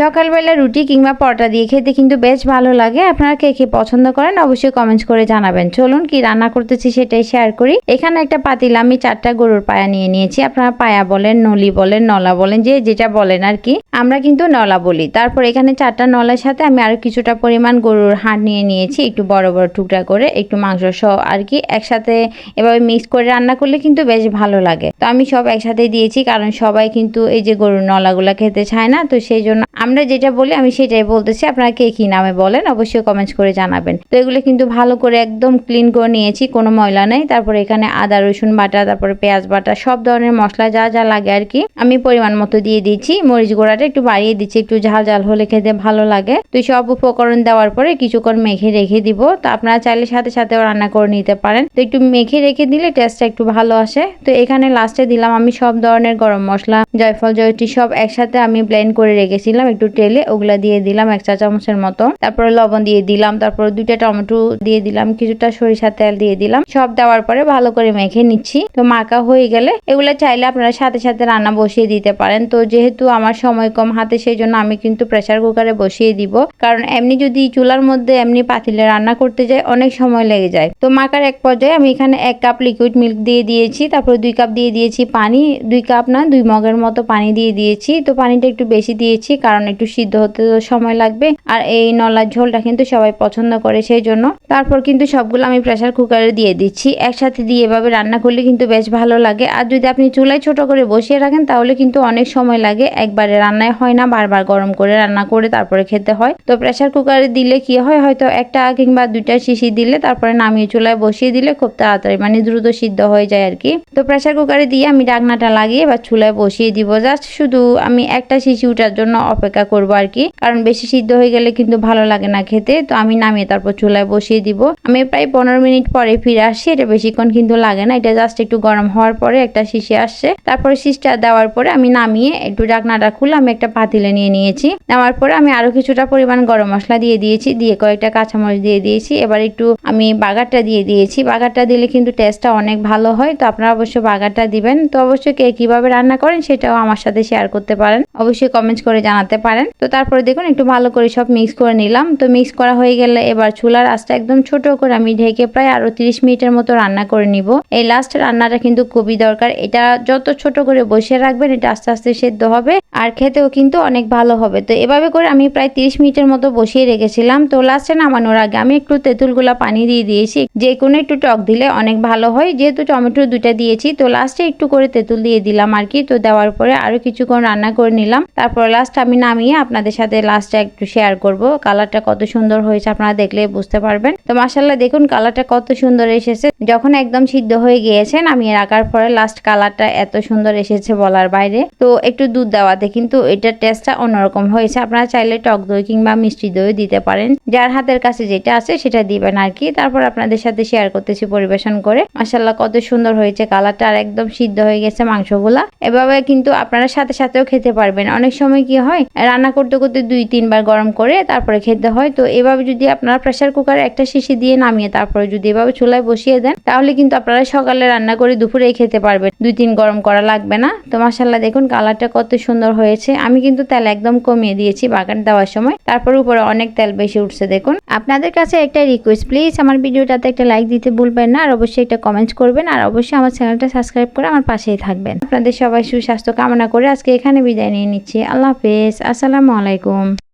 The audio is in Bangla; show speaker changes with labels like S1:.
S1: সকালবেলা রুটি কিংবা পরোটা দিয়ে খেতে কিন্তু বেশ ভালো লাগে। আপনারা কে কে পছন্দ করেন অবশ্যই কমেন্টস করে জানাবেন। চলুন কি রান্না করতেছি সেটাই শেয়ার করি। এখানে একটা পাতিলা আমি চারটা গরুর পায়া নিয়ে নিয়েছি। আপনারা পায়া বলেন, নলি বলেন, নলা বলেন, যে যেটা বলেন আর কি। আমরা কিন্তু নলা বলি। তারপর এখানে চারটা নলার সাথে আমি আরও কিছুটা পরিমাণ গরুর হাড় নিয়ে নিয়েছি, একটু বড় বড় টুকরা করে, একটু মাংস সহ আর কি, একসাথে এভাবে মিক্স করে রান্না করলে কিন্তু বেশ ভালো লাগে। তো আমি সব একসাথে দিয়েছি, কারণ সবাই কিন্তু এই যে গরুর নলাগুলা খেতে চায় না, তো সেই জন্য আমরা যেটা বলি আমি সেটাই বলতেছি। আপনারা কে কী নামে বলেন, অবশ্যই কমেন্টস করে জানাবেন। তো এগুলো কিন্তু ভালো করে একদম ক্লিন করে নিয়েছি, কোনো ময়লা নেই। তারপরে এখানে আদা, রসুন বাটা, তারপরে পেঁয়াজ বাটা, সব ধরনের মশলা যা যা লাগে আর কি, আমি পরিমাণ মতো দিয়ে দিয়েছি। মরিচ গুঁড়াটা একটু বাড়িয়ে দিচ্ছি, একটু ঝাল ঝাল হলে খেতে ভালো লাগে। তো সব উপকরণ দেওয়ার পরে কিছুক্ষণ মেখে রেখে দিব। তো আপনারা চাইলে সাথে সাথেও রান্না করে নিতে পারেন। তো একটু মেখে রেখে দিলে টেস্টটা একটু ভালো আসে। তো এখানে লাস্টে দিলাম আমি সব ধরনের গরম মশলা, জয়ফল জয়টি সব একসাথে আমি ব্লেন্ড করে রেখেছিলাম। একটু তেলে ওগুলা দিয়ে দিলাম এক চা চামচের মতো। তারপরে লবণ দিয়ে দিলাম। তারপর দুইটা টমেটো দিয়ে দিলাম। কিছুটা সরিষা তেল দিয়ে দিলাম। সব দেওয়ার পরে ভালো করে মেখে নিচ্ছি। তো মাখা হয়ে গেলে এগুলো চাইলে আপনারা সাথে সাথে রান্না বসিয়ে দিতে পারেন। তো যেহেতু আমার সময় কম হাতে, সেই জন্য আমি কিন্তু প্রেসার কুকারে বসিয়ে দিব। কারণ এমনি যদি চুলার মধ্যে এমনি পাতিলে রান্না করতে যাই, অনেক সময় লেগে যায়। তো মাখার এক পর্যায়ে আমি এখানে এক কাপ লিকুইড মিল্ক দিয়ে দিয়েছি, তারপর দুই কাপ দিয়ে দিয়েছি পানি, দুই কাপ না, দুই মগের মতো পানি দিয়ে দিয়েছি। তো পানিটা একটু বেশি দিয়েছি, কারণ একটু সিদ্ধ হতে তো সময় লাগবে। আর এই নলার ঝোলটা কিন্তু সবাই পছন্দ করে, সেই জন্য। তারপর কিন্তু সবগুলো আমি প্রেসার কুকারে দিয়ে দিচ্ছি। একসাথে দিয়ে এভাবে রান্না করলে কিন্তু বেশ ভালো লাগে। আর যদি আপনি চুলায় ছোট করে বসিয়ে রাখেন, তাহলে কিন্তু অনেক সময় লাগে একবারে রান্নায় হয় না, বারবার গরম করে রান্না করে তারপরে খেতে হয়। তো প্রেসার কুকারে দিলে কি হয়? হয়তো একটা কিংবা দুইটা শিশি দিলে তারপরে নামিয়ে চুলায় বসিয়ে দিলে খুব তাড়াতাড়ি মানে দ্রুত সিদ্ধ হয়ে যায় আর কি। তো প্রেসার কুকারে দিয়ে আমি ডাকনাটা লাগিয়ে বা চুলায় বসিয়ে দিব। জাস্ট শুধু আমি একটা শিশি উঠার জন্য অপেক্ষা করব আর কি। কারণ বেশি সিদ্ধ হয়ে গেলে কিন্তু ভালো লাগে না খেতে। তো আমি নামিয়ে তারপর চুলায় বসিয়ে দিব। আমি প্রায় পনেরো মিনিট পরে ফিরে আসছি এটা বেশিক্ষণ কিন্তু লাগে না। এটা জাস্ট একটু গরম হওয়ার পরে একটা শিশি আসছে। তারপরে শিশটা দেওয়ার পরে আমি নামিয়ে একটু ডাকনাটা খুলে আমি একটা পাতিলে নিয়ে নিয়েছি। নেওয়ার পরে আমি আরও কিছুটা পরিমাণ গরম মশলা দিয়ে দিয়েছি, দিয়ে কয়েকটা কাঁচামরিচ দিয়ে দিয়েছি। এবার একটু আমি বাগারটা দিয়ে দিয়েছি। বাগারটা দিলে কিন্তু টেস্টটা অনেক ভালো হয়, তো আপনারা অবশ্যই বাগারটা দিবেন। তো অবশ্যই কে কীভাবে রান্না করেন সেটাও আমার সাথে শেয়ার করতে পারেন। অবশ্যই কমেন্টস করে জানাতে পারেন। তো তারপরে দেখুন, একটু ভালো করে সব মিক্স করে নিলাম। তো মিক্স করা হয়ে গেলে এবার চুলার আঁচটা একদম ছোট করে আমি ঢেকে প্রায় আরও তিরিশ মিনিটের মতো রান্না করে নিব। এই লাস্ট রান্নাটা কিন্তু খুবই দরকার। এটা যত ছোট করে বসিয়ে রাখবেন, এটা আস্তে আস্তে সেদ্ধ হবে। আর খেতেও কিন্তু অনেক ভালো হবে। তো এভাবে করে আমি প্রায় তিরিশ মিনিটের মতো বসিয়ে রেখেছিলাম। তো লাস্টে নামানোর আগে আমি একটু তেঁতুলগুলা পানি দিয়ে দিয়েছি। যে কোনো একটু টক দিলে অনেক ভালো হয়। যেহেতু টমেটো দুইটা দিয়েছি, তো লাস্টে একটু করে তেঁতুল দিয়ে দিলাম আর কি। তো দেওয়ার পরে আরও কিছুক্ষণ রান্না করে নিলাম। তারপর লাস্ট আমি নামিয়ে আপনাদের সাথে লাস্টটা একটু শেয়ার করব। কালারটা কত সুন্দর হয়েছে আপনারা দেখলে বুঝতে পারবেন। তো মাসাল্লাহ দেখুন কালারটা কত সুন্দর এসেছে। যখন একদম সিদ্ধ হয়ে গিয়েছে নামিয়ে রাখার পরে লাস্ট কালারটা এত সুন্দর এসেছে বলার বাইরে। তো একটু দুধ দেওয়াতে কিন্তু এটার টেস্টটা অন্যরকম হয়েছে। আপনারা চাইলে টক দই কিংবা মিষ্টি দই দিতে পারেন। যার হাতের কাছে যেটা আছে সেটা দিবেন আর কি। তারপর আপনাদের সাথে শেয়ার করতেছি পরিবেশন করে। মাসাল্লাহ কত সুন্দর হয়েছে কালারটা আর একদম সিদ্ধ হয়ে গেছে মাংসগুলা। এভাবে কিন্তু আপনারা সাথে সাথেও খেতে পারবেন। অনেক সময় কি হয়, রান্না করতে করতে দুই, তিনবার গরম করে তারপরে খেতে হয়। তো এভাবে যদি আপনারা প্রেসার কুকারে একটা শিশি দিয়ে নামিয়ে তারপরে যদি এভাবে চুলায় বসিয়ে দেন, তাহলে কিন্তু আপনারা সকালে রান্না করে দুপুরেই খেতে পারবেন। দুই, তিন গরম করা লাগবে না। তো মাসাল্লাহ দেখুন কালারটা কত সুন্দর হয়েছে। আমি কিন্তু তেল একদম কমিয়ে দিয়েছি বাগান দেওয়ার সময়। তারপর উপরে অনেক তেল বেশি উঠছে, দেখুন। আপনাদের কাছে একটা রিকোয়েস্ট প্লিজ আমার ভিডিওটাতে একটা লাইক দিতে ভুলবেন না, আর অবশ্যই একটা কমেন্ট করবেন, আর অবশ্যই আমার চ্যানেলটা সাবস্ক্রাইব করে আমার পাশেই থাকবেন। আপনাদের সবাই সুস্বাস্থ্য কামনা করে আজকে এখানে বিদায় নিয়ে নিচ্ছি। আল্লাহ হাফেজ। আসসালামু আলাইকুম।